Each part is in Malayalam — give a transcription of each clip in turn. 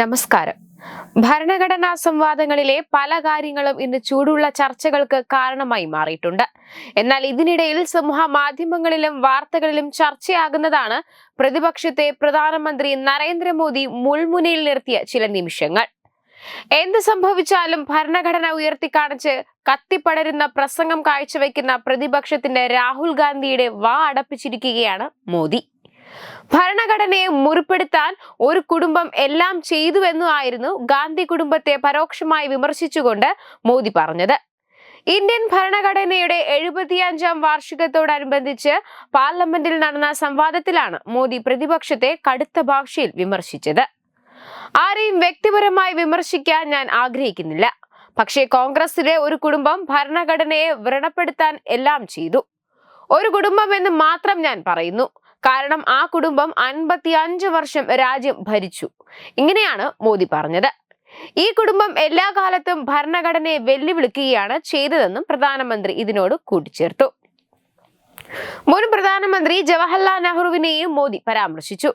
നമസ്കാരം. ഭരണഘടനാ സംവാദങ്ങളിലെ പല കാര്യങ്ങളും ഇന്ന് ചൂടുള്ള ചർച്ചകൾക്ക് കാരണമായി മാറിയിട്ടുണ്ട്. എന്നാൽ ഇതിനിടയിൽ സമൂഹ മാധ്യമങ്ങളിലും വാർത്തകളിലും ചർച്ചയാകുന്നതാണ് പ്രതിപക്ഷത്തെ പ്രധാനമന്ത്രി നരേന്ദ്രമോദി മുൾമുനയിൽ നിർത്തിയ ചില നിമിഷങ്ങൾ. എന്ത് സംഭവിച്ചാലും ഭരണഘടന ഉയർത്തിക്കാണിച്ച് കത്തിപ്പടരുന്ന പ്രസംഗം കാഴ്ചവെക്കുന്ന പ്രതിപക്ഷത്തിന്റെ രാഹുൽ ഗാന്ധിയുടെ വാ അടപ്പിച്ചിരിക്കുകയാണ് മോദി. ഭരണഘടനയെ മുറിപ്പെടുത്താൻ ഒരു കുടുംബം എല്ലാം ചെയ്തുവെന്നു ആയിരുന്നു ഗാന്ധി കുടുംബത്തെ പരോക്ഷമായി വിമർശിച്ചുകൊണ്ട് മോദി പറഞ്ഞത്. ഇന്ത്യൻ ഭരണഘടനയുടെ എഴുപത്തിയഞ്ചാം വാർഷികത്തോടനുബന്ധിച്ച് പാർലമെന്റിൽ നടന്ന സംവാദത്തിലാണ് മോദി പ്രതിപക്ഷത്തെ കടുത്ത ഭാഷയിൽ വിമർശിച്ചത്. ആരെയും വ്യക്തിപരമായി വിമർശിക്കാൻ ഞാൻ ആഗ്രഹിക്കുന്നില്ല. പക്ഷേ കോൺഗ്രസിലെ ഒരു കുടുംബം ഭരണഘടനയെ വ്രണപ്പെടുത്താൻ എല്ലാം ചെയ്തു. ഒരു കുടുംബം എന്ന് മാത്രം ഞാൻ പറയുന്നു. കാരണം ആ കുടുംബം അൻപത്തിയഞ്ച് വർഷം രാജ്യം ഭരിച്ചു. ഇങ്ങനെയാണ് മോദി പറഞ്ഞത്. ഈ കുടുംബം എല്ലാ കാലത്തും ഭരണഘടനയെ വെല്ലുവിളിക്കുകയാണ് ചെയ്തതെന്നും പ്രധാനമന്ത്രി ഇതിനോട് കൂട്ടിച്ചേർത്തു. മുൻ പ്രധാനമന്ത്രി ജവഹർലാൽ നെഹ്റുവിനെയും മോദി പരാമർശിച്ചു.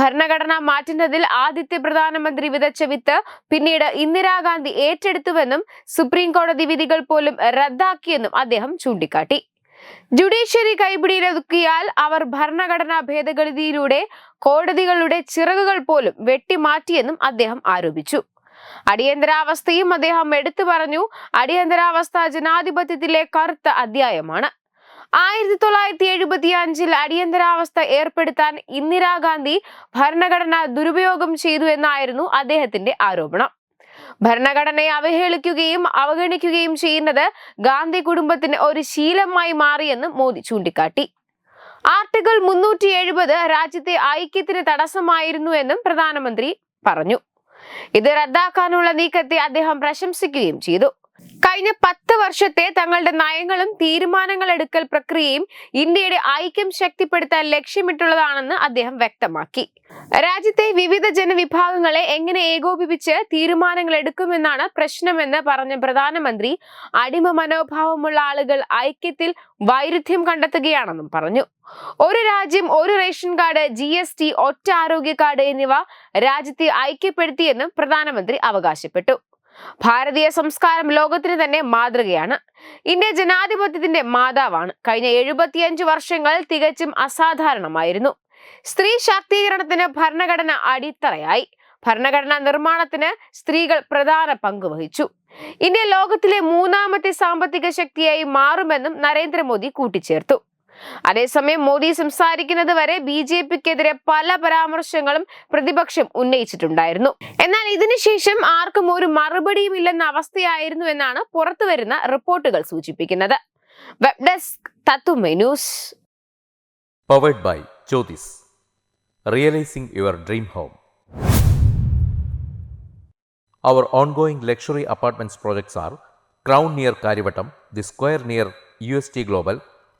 ഭരണഘടന മാറ്റുന്നതിൽ ആദ്യത്തെ പ്രധാനമന്ത്രി വിതച്ച വിത്ത് പിന്നീട് ഇന്ദിരാഗാന്ധി ഏറ്റെടുത്തുവെന്നും സുപ്രീം കോടതി വിധികൾ പോലും റദ്ദാക്കിയെന്നും അദ്ദേഹം ചൂണ്ടിക്കാട്ടി. ജുഡീഷ്യറി കൈപിടിയിലൊതുക്കിയാൽ അവർ ഭരണഘടനാ ഭേദഗതിയിലൂടെ കോടതികളുടെ ചിറകുകൾ പോലും വെട്ടിമാറ്റിയെന്നും അദ്ദേഹം ആരോപിച്ചു. അടിയന്തരാവസ്ഥയും അദ്ദേഹം എടുത്തു പറഞ്ഞു അടിയന്തരാവസ്ഥ ജനാധിപത്യത്തിലെ കറുത്ത അധ്യായമാണ്. ആയിരത്തി തൊള്ളായിരത്തി എഴുപത്തി അഞ്ചിൽ അടിയന്തരാവസ്ഥ ഏർപ്പെടുത്താൻ ഇന്ദിരാഗാന്ധി ഭരണഘടന ദുരുപയോഗം ചെയ്തു എന്നായിരുന്നു അദ്ദേഹത്തിന്റെ ആരോപണം. ഭരണഘടനയെ അവഹേളിക്കുകയും അവഗണിക്കുകയും ചെയ്യുന്നത് ഗാന്ധി കുടുംബത്തിന് ഒരു ശീലമായി മാറിയെന്ന് മോദി ചൂണ്ടിക്കാട്ടി. ആർട്ടിക്കിൾ മുന്നൂറ്റി എഴുപത് രാജ്യത്തെ ഐക്യത്തിന് തടസ്സമായിരുന്നു എന്നും പ്രധാനമന്ത്രി പറഞ്ഞു. ഇത് റദ്ദാക്കാനുള്ള നീക്കത്തെ അദ്ദേഹം പ്രശംസിക്കുകയും ചെയ്തു. കഴിഞ്ഞ പത്ത് വർഷത്തെ തങ്ങളുടെ നയങ്ങളും തീരുമാനങ്ങൾ എടുക്കൽ പ്രക്രിയയും ഇന്ത്യയുടെ ഐക്യം ശക്തിപ്പെടുത്താൻ ലക്ഷ്യമിട്ടുള്ളതാണെന്ന് അദ്ദേഹം വ്യക്തമാക്കി. രാജ്യത്തെ വിവിധ ജനവിഭാഗങ്ങളെ എങ്ങനെ ഏകോപിപ്പിച്ച് തീരുമാനങ്ങൾ എടുക്കുമെന്നാണ് പ്രശ്നമെന്ന് പറഞ്ഞ പ്രധാനമന്ത്രി അടിമ മനോഭാവമുള്ള ആളുകൾ ഐക്യത്തിൽ വൈരുദ്ധ്യം കണ്ടെത്തുകയാണെന്നും പറഞ്ഞു. ഒരു രാജ്യം ഒരു ration card G S T ഒറ്റ ആരോഗ്യ കാർഡ് എന്നിവ രാജ്യത്തെ ഐക്യപ്പെടുത്തിയെന്നും പ്രധാനമന്ത്രി അവകാശപ്പെട്ടു. ഭാരതീയ സംസ്കാരം ലോകത്തിന് തന്നെ മാതൃകയാണ്. ഇന്ത്യ ജനാധിപത്യത്തിന്റെ മാതാവാണ്. കഴിഞ്ഞ എഴുപത്തിയഞ്ച് വർഷങ്ങൾ തികച്ചും അസാധാരണമായിരുന്നു. സ്ത്രീ ശാക്തീകരണത്തിന് ഭരണഘടന അടിത്തറയായി. ഭരണഘടനാ നിർമ്മാണത്തിന് സ്ത്രീകൾ പ്രധാന പങ്ക് വഹിച്ചു. ഇന്ത്യ ലോകത്തിലെ മൂന്നാമത്തെ സാമ്പത്തിക ശക്തിയായി മാറുമെന്നും നരേന്ദ്രമോദി കൂട്ടിച്ചേർത്തു. അതേസമയം മോദി സംസാരിക്കുന്നത് വരെ ബി ജെ പിക്കെതിരെ പല പരാമർശങ്ങളും പ്രതിപക്ഷം ഉന്നയിച്ചിട്ടുണ്ടായിരുന്നു. എന്നാൽ ഇതിനുശേഷം ആർക്കും ഒരു മറുപടിയും ഇല്ലെന്ന അവസ്ഥയായിരുന്നു എന്നാണ് പുറത്തുവരുന്ന റിപ്പോർട്ടുകൾ സൂചിപ്പിക്കുന്നത്. വെബ് ഡെസ്ക് തത്തുമൈ news powered by Jyothis realising your dream home Our ongoing luxury apartments projects are Crown